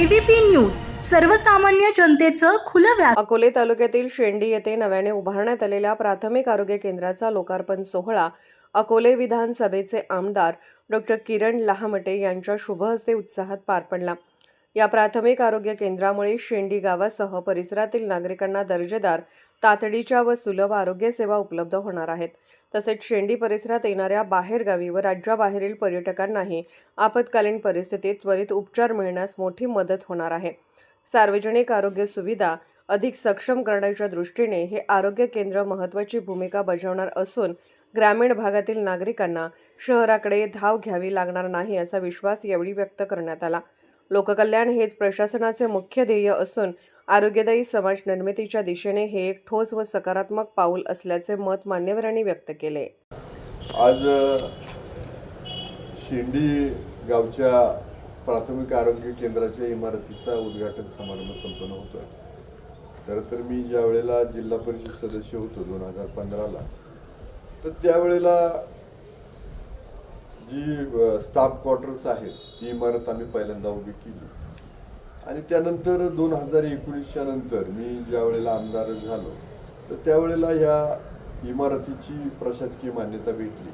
ABP news सर्वसामान्य जनतेचं खुलं व्यास अकोले तालुक्यातील शेंडी येथे नव्याने उभारण्यात आलेल्या प्राथमिक आरोग्य केंद्राचा लोकार्पण सोहळा अकोले विधानसभेचे आमदार डॉक्टर किरण लहामटे यांच्या शुभहस्ते उत्साहात पार पडला. या प्राथमिक आरोग्य केंद्रामुळे शेंडी गावासह परिसरातील नागरिकांना दर्जेदार तातडीच्या व सुलभ आरोग्य सेवा उपलब्ध होणार आहेत. तसेच शेंडी परिसरात येणाऱ्या बाहेरगावी व राज्याबाहेरील पर्यटकांनाही आपत्कालीन परिस्थितीत त्वरित उपचार मिळण्यास मोठी मदत होणार आहे. सार्वजनिक आरोग्य सुविधा अधिक सक्षम करण्याच्या दृष्टीने हे आरोग्य केंद्र महत्त्वाची भूमिका बजावणार असून ग्रामीण भागातील नागरिकांना शहराकडे धाव घ्यावी लागणार नाही असा विश्वास यावेळी व्यक्त करण्यात आला. लोककल्याण हेच प्रशासनाचे मुख्य ध्येय असून आरोग्यदायी समाज निर्मितीच्या दिशेने हे एक ठोस व सकारात्मक पाऊल असल्याचे मत मान्यवरांनी व्यक्त केले. आज शिंडी शेंडी गावच्या प्राथमिक आरोग्य केंद्राच्या इमारतीचा उद्घाटन समारंभ संपन्न होतोय. खरं तर मी ज्या वेळेला जिल्हा परिषद सदस्य होतो दोन हजार पंधराला तर त्यावेळेला जी स्टाफ क्वार्टर्स आहेत ती इमारत आम्ही पहिल्यांदा उभी केली. आणि त्यानंतर दोन हजार एकोणीसच्या नंतर मी ज्या वेळेला आमदार झालो तर त्यावेळेला ह्या इमारतीची प्रशासकीय मान्यता भेटली.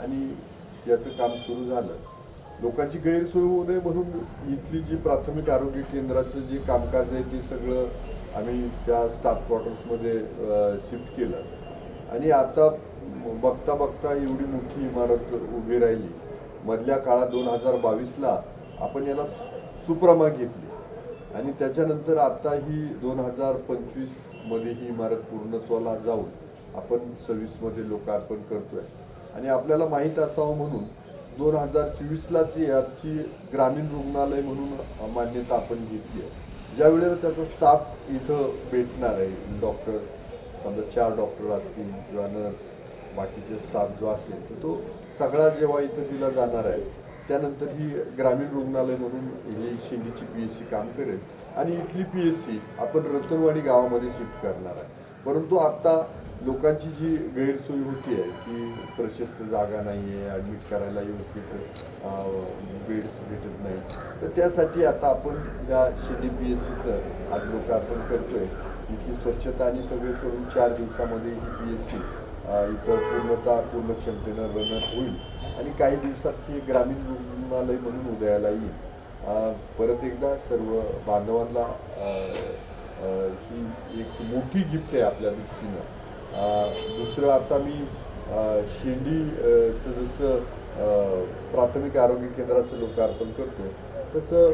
आणि याचं काम सुरू झालं. लोकांची गैरसोय होऊ नये म्हणून इथली जी प्राथमिक आरोग्य केंद्राचं जे कामकाज आहे ते सगळं आम्ही त्या स्टाफ क्वार्टर्समध्ये शिफ्ट केलं. आणि आता बघता बघता एवढी मोठी इमारत उभी राहिली. मधल्या काळात दोन हजार बावीसला आपण याला सुप्रमा घेतली. आणि त्याच्यानंतर आता ही दोन हजार पंचवीसमध्ये ही इमारत पूर्णत्वाला जाऊन आपण सव्वीसमध्ये लोकार्पण करतोय. आणि आपल्याला माहीत असावं म्हणून दोन हजार चोवीसलाच याची ग्रामीण रुग्णालय म्हणून मान्यता आपण घेतली आहे. ज्या वेळेला त्याचा स्टाफ इथं भेटणार आहे डॉक्टर्स समजा चार डॉक्टर असतील किंवा नर्स बाकीचे स्टाफ जो असेल तर तो सगळा जेव्हा इथं दिला जाणार आहे त्यानंतर ही ग्रामीण रुग्णालय म्हणून ही शेंडीची पी एस सी काम करेल. आणि इथली पी एस सी आपण रतनवाडी गावामध्ये शिफ्ट करणार आहे. परंतु आत्ता लोकांची जी गैरसोय होती आहे की प्रशस्त जागा नाही आहे ॲडमिट करायला व्यवस्थित बेड्स भेटत नाही. तर त्यासाठी आता आपण या शेंडी पी एस सीचं आज लोकार्पण आहे इथली स्वच्छता आणि सगळे करून चार दिवसामध्ये ही पी एस सी इथं पूर्णतः पूर्ण क्षमतेनं रनर होईल. आणि काही दिवसात हे ग्रामीण रुग्णालय म्हणून उदयाला येईल. परत एकदा सर्व बांधवांना ही एक मोठी गिफ्ट आहे आपल्या दृष्टीनं. दुसरं आता मी शेंडीचं जसं प्राथमिक आरोग्य केंद्राचं लोकार्पण करतो तसं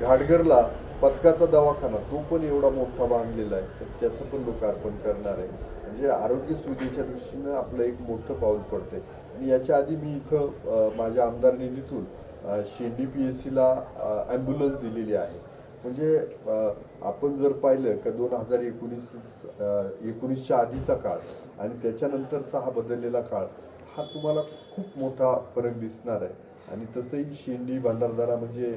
घाटघरला पथकाचा दवाखाना तो पण एवढा मोठा बांधलेला आहे. तर त्याचं पण लोकार्पण करणार आहे. म्हणजे आरोग्य सुविधेच्या दृष्टीनं आपलं एक मोठं पाऊल पडते आणि याच्या आधी मी इथं माझ्या आमदार निधीतून शेंडी पी एस सीला ॲम्ब्युलन्स दिलेली आहे. म्हणजे आपण जर पाहिलं का दोन हजार एकोणीस एकोणीसच्या आधीचा काळ आणि त्याच्यानंतरचा हा बदललेला काळ हा तुम्हाला खूप मोठा फरक दिसणार आहे. आणि तसंही शेंडी भंडारदारा म्हणजे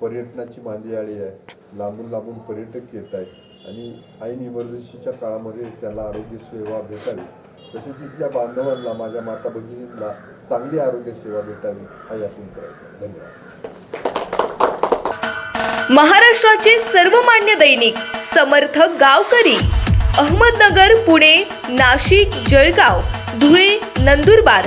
पर्यटनाची मांदियाळी आहे. लांबून लांबून पर्यटक येत आहेत. आणि ऐन इमर्जन्सीच्या काळामध्ये त्याला आरोग्य सेवा भेटावी. तसेच इथल्या बांधवांना माझ्या माता भगिनींना चांगली आरोग्य सेवा भेटावी हा यातून प्रयत्न. धन्यवाद. महाराष्ट्राचे सर्वमान्य दैनिक समर्थ गावकरी अहमदनगर पुणे नाशिक जळगाव धुळे नंदुरबार